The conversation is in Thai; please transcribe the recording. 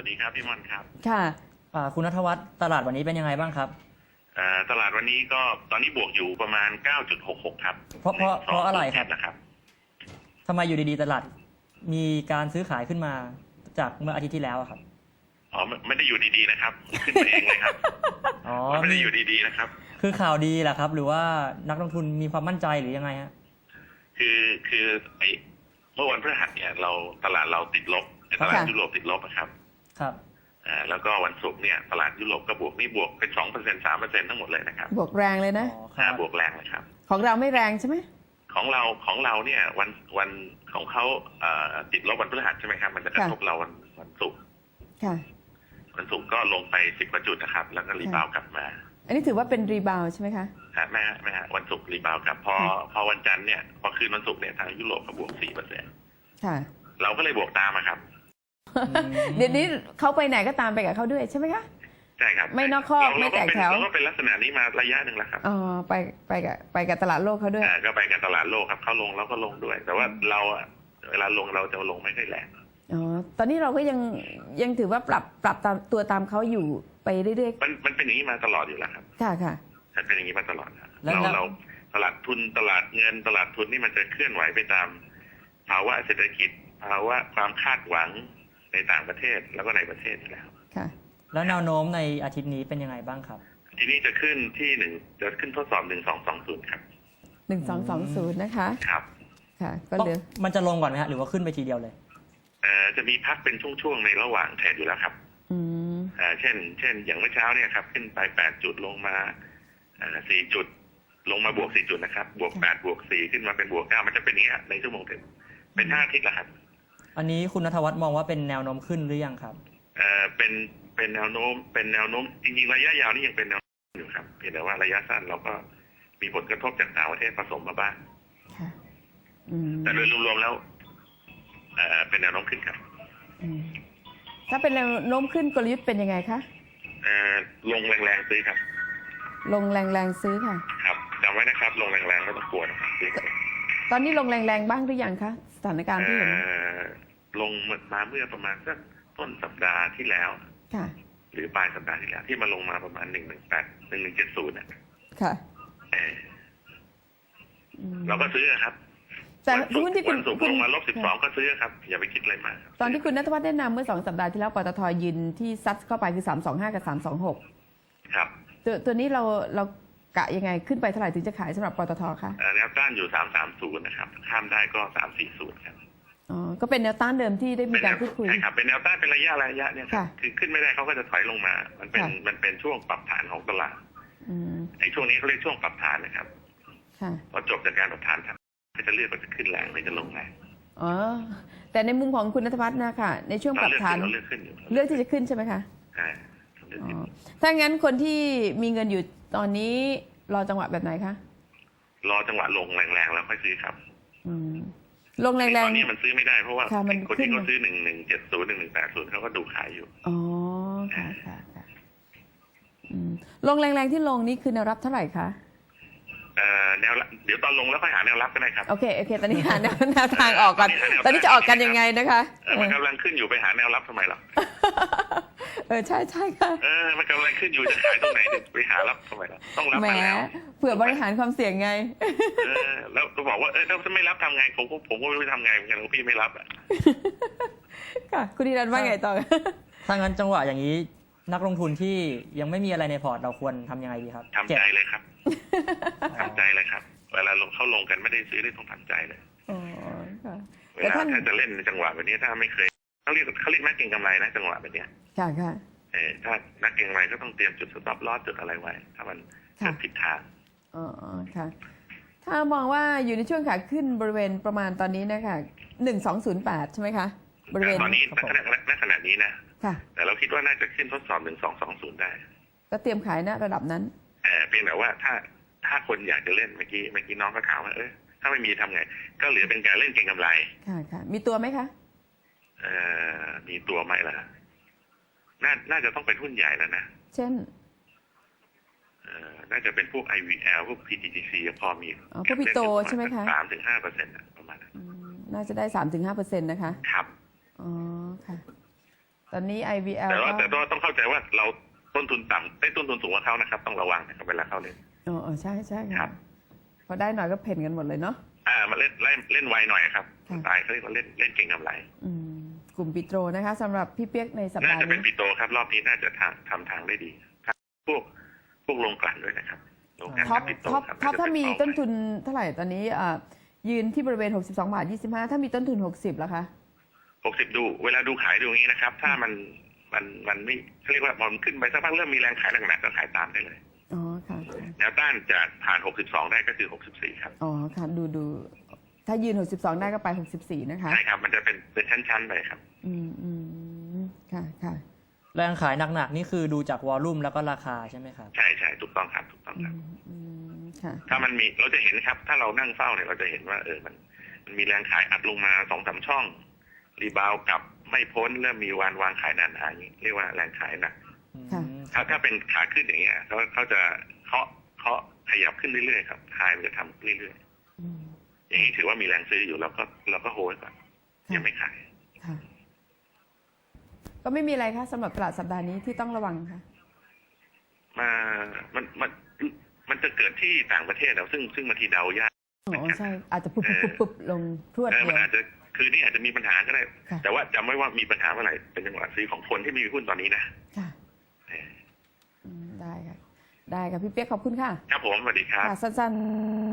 วัสดีครับพี่มอนครับค่ะอ่าคุณนัทวัฒน์ตลาดวันนี้เป็นยังไงบ้างครับเอ่อตลาดวันนี้ก็ตอนนี้บวกอยู่ประมาณ 9.66 ครับ เพราะเพราะในเพราะอะไรครับนะครับทำไมอยู่ดีๆตลาดมีการซื้อขายขึ้นมาจากเมื่ออาทิตย์ที่แล้วอะครับอ๋อไม่ไม่ได้อยู่ดีๆนะครับ ขึ้นมาเองเลยครับอ๋อไม่ได้อยู่ดีๆนะครับ คือข่าวดีแหละครับ หรือว่านักลงทุนมีความมั่นใจหรือยังไงฮะคือคือไอเมื่อวันพฤหัสเนี่ยเราตลาดเราติดลบตลาดค่ะยุโรปติดลบนะครับ ครับอ่าแล้วก็วันศุกร์เนี่ยตลาดยุโรปก็บวกนี่บวกเป็นสองเปอร์เซ็นสามเปอร์เซ็นทั้งหมดเลยนะครับบวกแรงเลยนะอ๋อคอ่ารับบวกแรงเลยครับ ของเราไม่แรงใช่ไหมของเราของเราเนี่ยวันวันของเขาเอ่อติดลบวันพฤหัสใช่ไหมครับ มันจะกระทบเราวันวันศุกร์ค่ะ วันศุกร์ก็ลงไปสิบกว่าจุดนะครับ แล้วก็รีบาวด์กลับมาอันนี้ถือว่าเป็นรีบาวด์ใช่ไหมคะ ฮะไม่ฮะไม่ฮะวันศุกร์รีบาวด์กลับพอค่ะ พอวันจันทร์เนี่ยพอคืนวันศุกร์เนี่ยทางยุโรปก็บวกสี่เปอร์เซ็นค่ะ เราก็เลยบวกตามอะครับอืม เดี๋ยวนี้เขาไปไหนก็ตามไปกับเขาด้วยใช่ไหมคะใช่ครับไม่นอกข้อเราไม่แตกแถวเราก็เป็นลักษณะนี้มาระยะหนึ่งแล้วครับอ๋อไปไปกับไปกับตลาดโลกเขาด้วยอ่าก็ไปกันตลาดโลกครับเขาลงเราก็ลงด้วย แต่ว่าเราอะเวลาลงเราจะลงไม่ค่อยแรงอ๋อตอนนี้เราก็ยังยังถือว่าปรับปรับตามตัวตามเขาอยู่ไปเรื่อยมันมันเป็นอย่างนี้มาตลอดอยู่แล้วครับๆค่ะค่ะมันเป็นอย่างนี้มาตลอดครับแล้วเราแล้วเราตลาดทุนตลาดเงินตลาดทุนนี่มันจะเคลื่อนไหวไปตามภาวะเศรษฐกิจภาวะความคาดหวัง ในต่างประเทศแล้วก็ในประเทศอยู่แล้วค่ะ แล้วแนวโน้มในอาทิตย์นี้เป็นยังไงบ้างครับ ทีนี้จะขึ้นที่หนึ่งจะขึ้นทดสอบหนึ่งสองสองศูนย์ครับหนึ่งสองสองศูนย์นะคะครับค่ะ ก็เหลือมันจะลงก่อนไหมฮะหรือว่าขึ้นไปทีเดียวเลยเอ่อจะมีพักเป็นช่วงๆในระหว่างเทรดอยู่แล้วครับ อืมเอ่อเช่น เช่น อย่างเมื่อเช้าเนี่ยครับ ขึ้นไปแปดจุดลงมาสี่จุดลงมาบวกสี่จุดนะครับ บวกแปดบวกสี่ขึ้นมาเป็นบวกเก้ามันจะเป็นอย่างนี้ยในชั่วโมงเต็มเป็นห้าอาทิตย์แล้วครับ อันนี้คุณนัทวัฒน์มองว่าเป็นแนวโน้มขึ้นหรือยังครับเอ่อเป็นเป็นแนวโน้ม เป็นแนวโน้มจริงๆระยะยาวนี่ยังเป็นแนวโน้มอยู่ครับเพียงแต่ว่าระยะสั้นเราก็มีผลกระทบจากต่างประเทศผสมมาบ้างค่ะอืมแต่โดยรวมๆแล้วเอ่อเป็นแนวโน้มขึ้นครับอืมถ้าเป็นแนวโน้มขึ้นกลยุทธ์เป็นยังไงคะเอ่อลงแรงๆซื้อครับ ลงแรงๆซื้อค่ะ ครับจำไว้นะครับ ลงแรงๆไม่ต้องกลัวนะครับซื้อครับตอนนี้ลงแรงๆบ้างหรือยังคะสถานการณ์ที่เห็นเอ่อ ลงมาเมื่อประมาณสักต้นสัปดาห์ที่แล้ว ค่ะ หรือปลายสัปดาห์ที่แล้ว ที่มาลงมาประมาณหนึ่งหนึ่งแปดหนึ่งหนึ่งเจ็ดศูนย์เนี่ยค่ะเอ่ออืมเราก็ซื้อครับแต่วันศุกหุ้นร์ที่คุวัณนศุกร์คุลณงมาลบสิบสองก็ซื้อครับ อย่าไปคิดอะไรมากครับตอนที่คุณนัทวัฒน์แนะนำเมื่อสองสัปดาห์ที่แล้วปตทยืนที่ซัดเข้าไปคือ325กับ326ครับ ตัวตัวนี้เราเรากะยังไงขึ้นไปเท่าไหร่ถึงจะขายสำหรับปตทคะเอ่อแนวต้านอยู่สามสามศูนย์นะครับ ข้ามได้ก็สามสี่ศูนย์ครับ อ๋อก็เป็นแนวต้านเดิมที่ได้มีการพูดคุย ใช่ครับ เป็นแนวต้านเป็นระยะระยะเนี่ยครับค่ะคือขึ้นไม่ได้เขาก็จะถอยลงมา มันเป็นค่ะมันเป็นช่วงปรับฐานของตลาดอืมไอ้ช่วงนี้เขาเรียกช่วงปรับฐานนะครับค่ะพอจบจากการปรับฐานครับก็จะเลือกว่าจะขึ้นแรงหรือจะลงแรงอ๋อ แต่ในมุมของคุณนัทวัฒน์นะค่ะ ในช่วงปเรารับเลือกฐานขึ้นเราเลือกขึ้นอยู่เลือกที่จะขึ้นใช่ไหมคะใช่เลือกอ๋ขึ้นอถ้างั้นคนที่มีเงินอยู่ตอนนี้รอจังหวะแบบไหนคะ รอจังหวะลงแรงๆแล้วค่อยซื้อครับ อืม ลงแรตองนนี้มันซื้อไม่ได้เพราะว่าค่ะมันคนขึ้ที่น เขาซื้อหนึ่งหนึ่งเจ็ดศูนย์หนึ่งหนึ่งแปดศูนย์เขาก็ดูขายอยู่ๆอ๋อค่ะค่ะค่ะอืมลงแรงๆที่ลงนี่คือแนวรับเท่าไหร่คะ เอ่อแนวรับเดี๋ยวตอนลงแล้วค่อยหาแนวรับก็ได้ครับ โอเค โอเค ตอนนี้หาแนวแนวทางออกก่อนตตออนนนี้นี้หาแนวจะออกกันยังไงนะคะ เออมันกำลังขึ้นอยู่ไปหาแนวรับทำไมล่ะ เออใช่ใช่ค่ะเออมันกำลังขึ้นอยู่จะขายตรงไหนเนี่ยไปหารับทำไมล่ะต้องรับแหมมาแล้วเผื่อบริหารความเสี่ยงไง เออแล้วก็บอกว่าเออถ้าไม่รับทำไงผมก็ผมก็ไม่รู้จะทำไงเหมือนกันว่าพี่ไม่รับอะค่ะ คุณธีรันว่าไงต่อ ถ้างั้นจังหวะอย่างนี้ นักลงทุนที่ยังไม่มีอะไรในพอร์ตเราควรทำยังไงดีครับทำเก็บใจเลยครับทำใจเลยครับ เวลาลงเขาลงกันไม่ได้ซื้อได้ต้องทำใจเลย อ๋อค่ะเวแต่ลาท่าน ถ้าจะเล่นในจังหวะแบบนี้ถ้าไม่เคย เขาเรียกเขาเรียกนักเก็งกำไรนะจังหวะแบบเนี้ยค่ะค่ะเออถ้านักเก็งกำไรก็ต้องเตรียมจุดสต็อปลอสจุดอะไรไว้ ถ้ามันค่ะเกิดผิดทางอ๋ออ๋อค่ะ ถ้ามองว่าอยู่ในช่วงขาขึ้นบริเวณประมาณตอนนี้นะคะหนึ่งสองศูนย์แปดใช่ไหมคะ บริเวณตอนนี้ครับผมณณขณะนี้นะค่ะ แต่เราคิดว่าน่าจะขึ้นทดสอบหนึ่งสองสองศูนย์ได้ ก็เตรียมขายณระดับนั้นเออเพียงแต่ว่าถ้าถ้าคนอยากจะเล่นเมื่อกี้เมื่อกี้น้องก็ถามว่าเออถ้าไม่มีทำไง ก็เหลือเป็นการเล่นเก็งกำไร ค่ะค่ะมีตัวไหมคะ เอ่อมีตัวไหมล่ะน่าน่าจะต้องเป็นหุ้นใหญ่แล้วนะเช่นเอ่อน่าจะเป็นพวก IVL พวก PTTC พอมีอ๋อพวกพี่โตใช่ไหมคะสามถึงห้าเปอร์เซ็นต์ประมาณนั้นอืมน่าจะได้สามถึงห้าเปอร์เซ็นต์นะคะ ครับ อ๋อค่ะ ตอนนี้ IVL แต่ว่าก็แต่ว่าต้องเข้าใจว่าเราต้นทุนต่ำได้ต้นทุนสูงกว่าเขานะครับ ต้องระวังนะครับเวลาเข้าเล่น อ๋ออ๋อใช่ใช่ครัค่ะบ พอได้หน่อยก็เพ่นกันหมดเลยเนาะ อ่ามาเล่นเล่นเล่นไวหน่อยครับค่ะสไตล์เขาเรียกว่าเล่นเล่นเก่งกำไร อืมก ลุ่มปิโตรนะคะสำหรับพี่เปียกในสัปน่าดาห์จะเป็นนี้ปิโตครับ รอบนี้น่าจะทางทำทางได้ดีครับ พวกพวกโรงกลั่นด้วยนะครับโรงกลั่นท็อปกับปิโตท็อปครับท็อปน่จะถ้าเป็มีเป้หยต้นทุนเท่าไหร่ตอนนี้อ่ายืนที่บริเวณ 62 บาท 25 ถ้ามีต้นทุน 60แล้วคะ หกสิบดู เวลาดูขายดูอย่างนี้นะครับ ถ้ามันมันมันไม่เขาเรียกว่ามันขึ้นไปสักพักเริ่มมีแรงขายหนักๆก็ขายตามได้เลย อ๋อค่ะค่ะแนวต้านจะผ่านหกสิบสองได้ก็คือหกสิบสี่ครับ อ๋อค่ะ ดูดู ถ้ายืน 62 ได้ก็ไป 64 นะคะ ใช่ครับ มันจะเป็นเป็นชั้นๆไปครับ อืมอืมค่ะค่ะแรงขายหนักๆนี่คือดูจากวอลลุ่มแล้วก็ราคาใช่ไหมครับ ใช่ใช่ถูกต้องครับถูกต้องอืครับ มอืมค่ะ ถ้ามันมีเราจะเห็นครับ ถ้าเรานั่งเฝ้าเนี่ยเราจะเห็นว่าเออมัน มันมีแรงขายอัดลงมาสองสามช่อง รีบาวกลับไม่พ้นเริ่มมีวานวางขายหนาๆอย่างนี้เรียกว่าแรงขายหนักค่ะ ถ้าถ้าเป็นขาขึ้นอย่างเงี้ยเขาเขาจะเคาะเคาะขยับขึ้นเรื่อยๆครับทายมันจะทำเรื่อยอืมๆ อย่างนี้ถือว่ามีแรงซื้ออยู่เราก็เราก็โฮไว้ก่อนค่ะยังไม่ขายค่ะ ก็ไม่มีอะไรคะสำหรับตลาดสัปดาห์นี้ที่ต้องระวังค่ะมามันมันมันจะเกิดที่ต่างประเทศแล้วซึ่งซึ่งบางทีเดายากอ๋อใช่ อาจจะปุ๊บปุ๊บปุ๊บปุ๊บลงพรวดเออเลมันยอาจจะคืนนี้อาจจะมีปัญหาก็ได้ค่ะแต่ว่าจำไว้ว่ามีปัญหาเมื่อไหร่เป็นจังหวะซื้อของคนที่ไม่มีหุ้นตอนนี้นะค่ะเอออืมได้ค่ะได้ค่ะพี่เปียกขอบคุณค่ะ ครับผมสวัสดีครับค่ะสั้นๆ